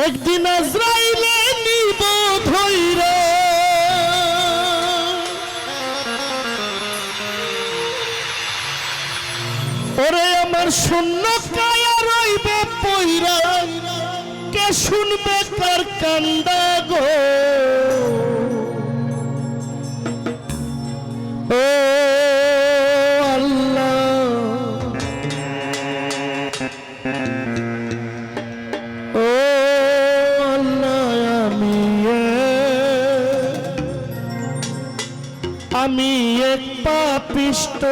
একদিন আজরাইলে নিব ধৈরা ওরে আমার শূন্য কায়া রইবে পইরা কে শুনবে তার কান্দা গো? ও পাপিষ্ট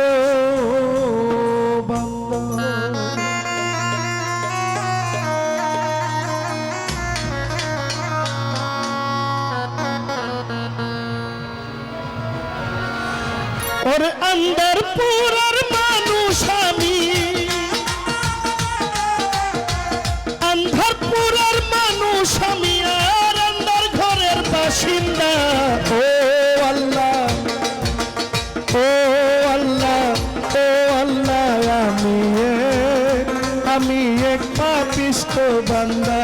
আমি এক পাপিষ্ট বান্দা।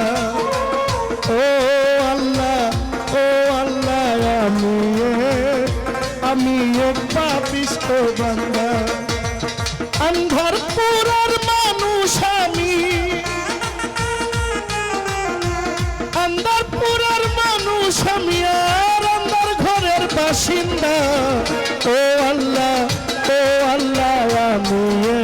ও আল্লাহ ও আল্লাহ, আমি আমি এক পাপিষ্ট বান্দা। আন্ধারপুরের মানুষ আমি। আন্দারপুরের মানুষ আমি, আর আন্দার ঘরের বাসিন্দা। ও আল্লাহ ও আল্লাহ, আমি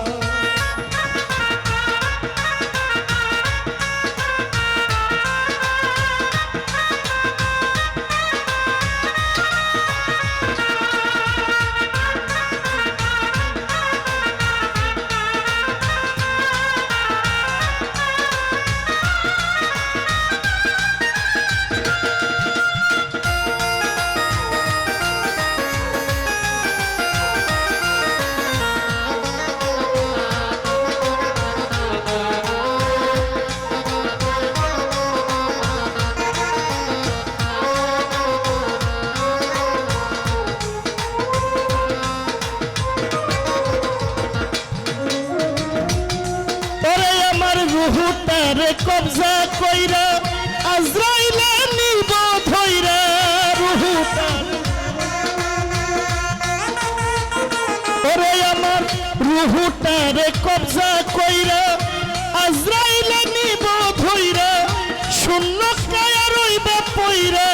রুহুটারে কবজা কইরা, আজরাইলে নিব ধইরা রুহুটার ওরে আমার রুহুটারে কবজা কইরা, আজরাইলে নিব ধইরা শূন্য কায়া রইবে পইরা।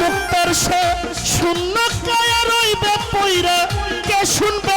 মুক্তার শূন্য কায়া রইবে পইরা, কে শুনবে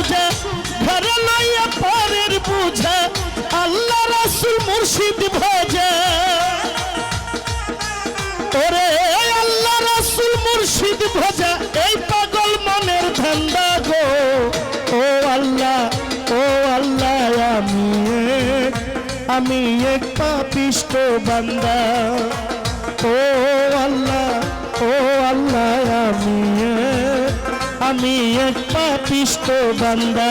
সুজা ঘরে লইয়া পারের বুঝা, আল্লাহ রাসুল মুর্শিদ ভজা। ওরে আল্লাহ রাসুল মুর্শিদ ভজা, এই পাগল মনের ধান্দা গো। ও আল্লাহ ও আল্লাহ, আমি আমি এক পাপিষ্ট বান্দা। ও আল্লাহ, ও আমি এক পাপিষ্ট বান্দা।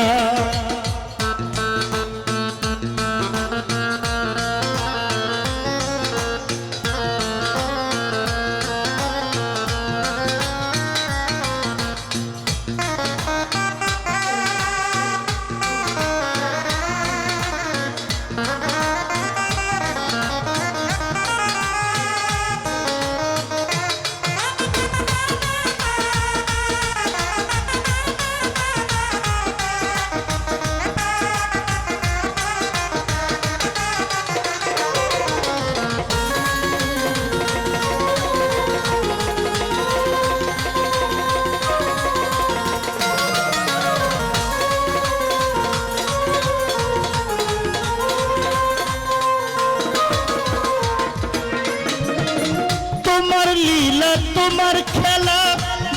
তোমার খেলা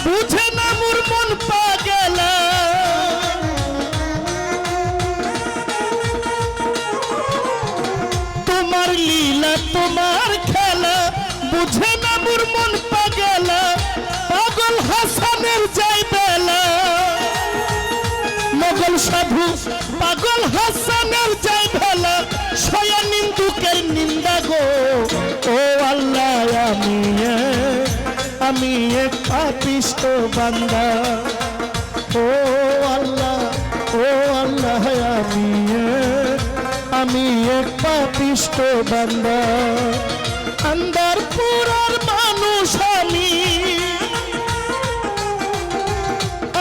বুঝে না মোর মন পাগলা। তোমার লীলা, তোমার খেলা বুঝে না মোর মন পাগলা। পাগল হাসানের যাই বেলা। মোগল সাধু বান্দা। ও আল্লাহ ও আল্লাহ, আমি আমি এক পাপিষ্ট বান্দা। আন্দার পুরার মানুষ আমি।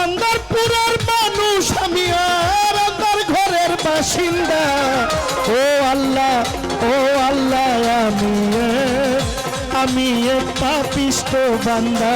আন্দারপুরের মানুষ আমি, আর আন্দার ঘরের বাসিন্দা। ও আল্লাহ ও আল্লাহ, আমি আমি এক পাপিষ্ট বান্দা।